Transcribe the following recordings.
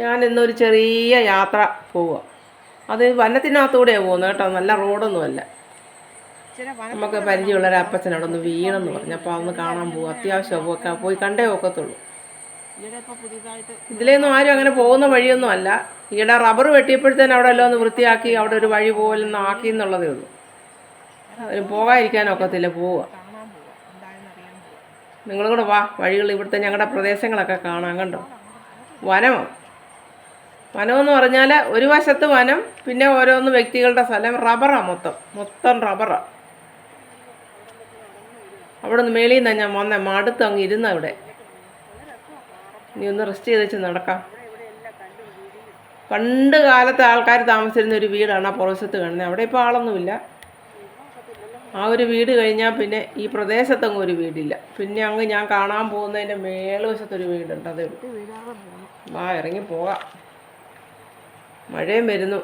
ഞാൻ ഇന്നൊരു ചെറിയ യാത്ര പോവുക. അത് വനത്തിനകത്തൂടെയാണ് പോകുന്നത് കേട്ടോ. നല്ല റോഡൊന്നുമല്ല. നമുക്ക് പരിചയമുള്ള ഒരു അപ്പച്ചൻ അവിടെ ഒന്ന് വീണെന്ന് പറഞ്ഞു. അപ്പോൾ അതൊന്ന് കാണാൻ പോകും അത്യാവശ്യം പോയി പോയി കണ്ടേ ഒക്കത്തുള്ളൂ. ഇതിലേന്നും ആരും അങ്ങനെ പോകുന്ന വഴിയൊന്നും അല്ല. ഈയിടെ റബ്ബർ വെട്ടിയപ്പോഴത്തേനും അവിടെ എല്ലാം ഒന്ന് വൃത്തിയാക്കി അവിടെ ഒരു വഴി പോലെ ഒന്ന് ആക്കി എന്നുള്ളതേ ഉള്ളൂ. അതിന് പോകാതിരിക്കാനൊക്കത്തില്ല പോവുക നിങ്ങളും കൂടെ വാ. വഴികൾ ഇവിടുത്തെ ഞങ്ങളുടെ പ്രദേശങ്ങളൊക്കെ കാണാൻ കണ്ടോ? വനമോ വനമെന്ന് പറഞ്ഞാൽ ഒരു വശത്ത് വനം പിന്നെ ഓരോന്ന് വ്യക്തികളുടെ സ്ഥലം. റബ്ബറാണ് മൊത്തം. മൊത്തം റബ്ബറാണ് അവിടെ നിന്ന് മേളിൽ നിന്നാണ് ഞാൻ വന്നേ. മടുത്ത് അങ്ങ് ഇരുന്ന അവിടെ നീ ഒന്ന് റെസ്റ്റ് ചെയ്ത് വെച്ച് നടക്കാം. പണ്ട് കാലത്തെ ആൾക്കാർ താമസിച്ചിരുന്ന ഒരു വീടാണ് ആ പുറവശത്ത് കാണുന്നത് അവിടെ ഇപ്പോൾ ആളൊന്നുമില്ല. ആ ഒരു വീട് കഴിഞ്ഞാൽ പിന്നെ ഈ പ്രദേശത്തങ്ങ് ഒരു വീടില്ല. പിന്നെ അങ്ങ് ഞാൻ കാണാൻ പോകുന്നതിന്റെ മേളുവശത്തൊരു വീടുണ്ട്. അതേ വാ ഇറങ്ങി പോകാം. മഴയും വരുന്നു.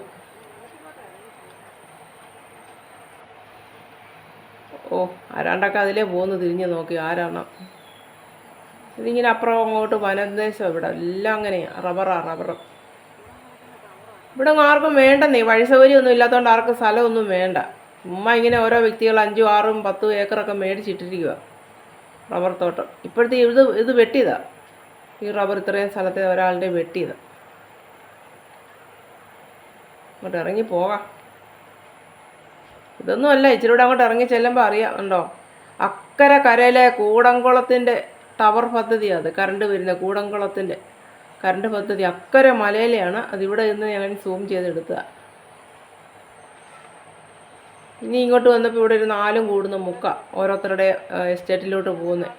ഓ ആരാണ്ടൊക്കെ അതിലേ പോകുന്നു തിരിഞ്ഞ് നോക്കി ആരാണ്. ഇതിങ്ങനെ അപ്പുറം അങ്ങോട്ട് വനദേശം ഇവിടെ എല്ലാം അങ്ങനെയാണ് റബ്ബറാ റബ്ബർ. ഇവിടെ ആർക്കും വേണ്ടെന്നേ വഴി സൗകര്യമൊന്നും ഇല്ലാത്തതുകൊണ്ട് ആർക്കും സ്ഥലമൊന്നും വേണ്ട. ഉമ്മ ഇങ്ങനെ ഓരോ വ്യക്തികൾ അഞ്ചും ആറും പത്തും ഏക്കറൊക്കെ മേടിച്ചിട്ടിരിക്കുക റബ്ബർ തോട്ടം. ഇപ്പോഴത്തെ ഇത് ഇത് വെട്ടിയതാണ് ഈ റബ്ബർ ഇത്രയും സ്ഥലത്തെ ഒരാളുടെ വെട്ടിയത്. അങ്ങോട്ട് ഇറങ്ങി പോവാം. ഇതൊന്നും അല്ല ഇച്ചിരി കൂടെ അങ്ങോട്ട് ഇറങ്ങി ചെല്ലുമ്പോൾ അറിയാം ഉണ്ടോ അക്കരെ കരയിലെ കൂടംകുളത്തിന്റെ ടവർ പദ്ധതി അത് കറണ്ട് വരുന്ന കൂടംകുളത്തിന്റെ കറണ്ട് പദ്ധതി. അക്കരെ മലയിലെയാണ് അതിവിടെ നിന്ന് ഞാൻ സൂം ചെയ്തെടുത്തത്. ഇനി ഇങ്ങോട്ട് വന്നപ്പോൾ ഇവിടെ ഒരു നാലും കൂടുന്ന മുക്ക ഓരോരുത്തരുടെ എസ്റ്റേറ്റിലോട്ട് പോകുന്നത്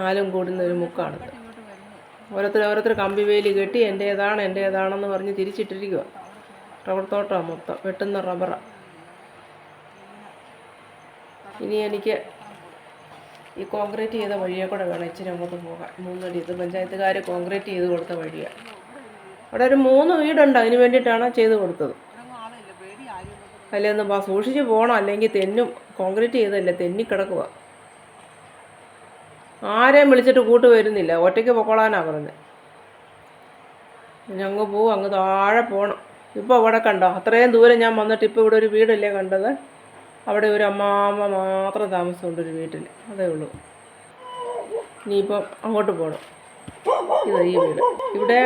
നാലും കൂടുന്ന ഒരു മുക്കാണിത് ഓരോരുത്തർ ഓരോരുത്തർ കമ്പി വേലി കെട്ടി എന്റേതാണ് എന്റേതാണെന്ന് പറഞ്ഞ് തിരിച്ചിട്ടിരിക്കുക റബ്ബർ തോട്ടമാണ് മൊത്തം വെട്ടുന്ന റബ്ബറാണ് ഇനി എനിക്ക് ഈ കോൺക്രീറ്റ് ചെയ്ത വഴിയെ കൂടെ വേണം ഇച്ചിരി അങ്ങോട്ട് പോകാൻ. മൂന്നടി ഇത് പഞ്ചായത്തുകാർ കോൺക്രീറ്റ് ചെയ്ത് കൊടുത്ത വഴിയാണ് അവിടെ ഒരു മൂന്ന് വീടുണ്ട് അതിന് വേണ്ടിയിട്ടാണ് ചെയ്ത് കൊടുത്തത്. അതിലൊന്ന് സൂക്ഷിച്ച് പോകണം അല്ലെങ്കിൽ തെന്നും കോൺക്രീറ്റ് ചെയ്തല്ലേ തെന്നി കിടക്കുക ആരെയും വിളിച്ചിട്ട് കൂട്ട് വരുന്നില്ല. ഒറ്റയ്ക്ക് പൊക്കോളാനാണ് പറഞ്ഞത് ഇനി അങ്ങ് പോവും അങ്ങ് താഴെ പോകണം ഇപ്പോൾ അവിടെ കണ്ടോ? അത്രയും ദൂരം ഞാൻ വന്നിട്ട് ഇപ്പോൾ ഇവിടെ ഒരു വീടല്ലേ കണ്ടത്? അവിടെ ഒരു അമ്മാമ്മ മാത്രം താമസമുണ്ട് ഒരു വീട്ടിൽ അതേ ഉള്ളൂ. ഇനിയിപ്പം അങ്ങോട്ട് പോകണം ഇത് ഈ വീട്. ഇവിടെ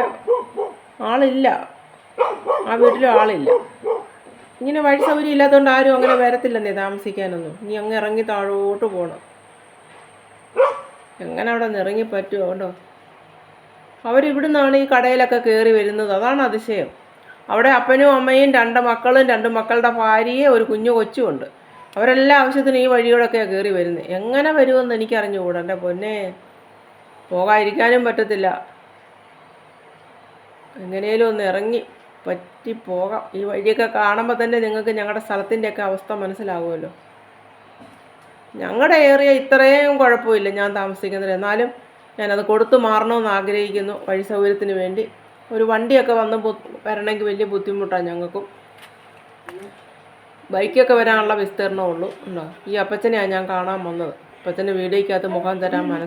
ആളില്ല. ആ വീട്ടിലും ആളില്ല. ഇങ്ങനെ വഴി സൗകര്യം ഇല്ലാത്തതുകൊണ്ട് ആരും അങ്ങനെ വരത്തില്ലെന്നേ താമസിക്കാനൊന്നും. ഇനി അങ്ങ് ഇറങ്ങി താഴോട്ട് പോകണം എങ്ങനെ അവിടെ നിറങ്ങി പറ്റുമോ കേട്ടോ അവരിവിടുന്നാണ് ഈ കടയിലൊക്കെ കയറി വരുന്നത്. അതാണ് അതിശയം. അവിടെ അപ്പനും അമ്മയും രണ്ട് മക്കളും രണ്ട് മക്കളുടെ ഭാര്യയും ഒരു കുഞ്ഞു കൊച്ചുമുണ്ട്. അവരെല്ലാ ആവശ്യത്തിനും ഈ വഴിയോടൊക്കെയാണ് കയറി വരുന്നത് എങ്ങനെ വരുമെന്ന് എനിക്കറിഞ്ഞുകൂടാ. എന്റെ പൊന്നെ പോകാതിരിക്കാനും പറ്റത്തില്ല. എങ്ങനെയും ഒന്ന് ഇറങ്ങി പറ്റി പോകാം ഈ വഴിയൊക്കെ കാണുമ്പോൾ തന്നെ നിങ്ങൾക്ക് ഞങ്ങളുടെ സ്ഥലത്തിന്റെയൊക്കെ അവസ്ഥ മനസ്സിലാവുമല്ലോ. ഞങ്ങളുടെ ഏറിയ ഇത്രയും കുഴപ്പമില്ല. ഞാൻ താമസിക്കുന്നത് എന്നാലും ഞാനത് കൊടുത്തു മാറണമെന്ന് ആഗ്രഹിക്കുന്നു. വഴി സൗകര്യത്തിന് വേണ്ടി. ഒരു വണ്ടിയൊക്കെ വന്ന് വരണമെങ്കിൽ വലിയ ബുദ്ധിമുട്ടാണ് ഞങ്ങൾക്കും. ബൈക്കൊക്കെ വരാനുള്ള വിസ്തീർണമേ ഉള്ളൂ ഉണ്ടോ? ഈ അപ്പച്ചനെയാണ് ഞാൻ കാണാൻ വന്നത്. അപ്പച്ചന്റെ വീഡിയോയ്ക്കകത്ത് മുഖം തരാൻ മനസ്സ്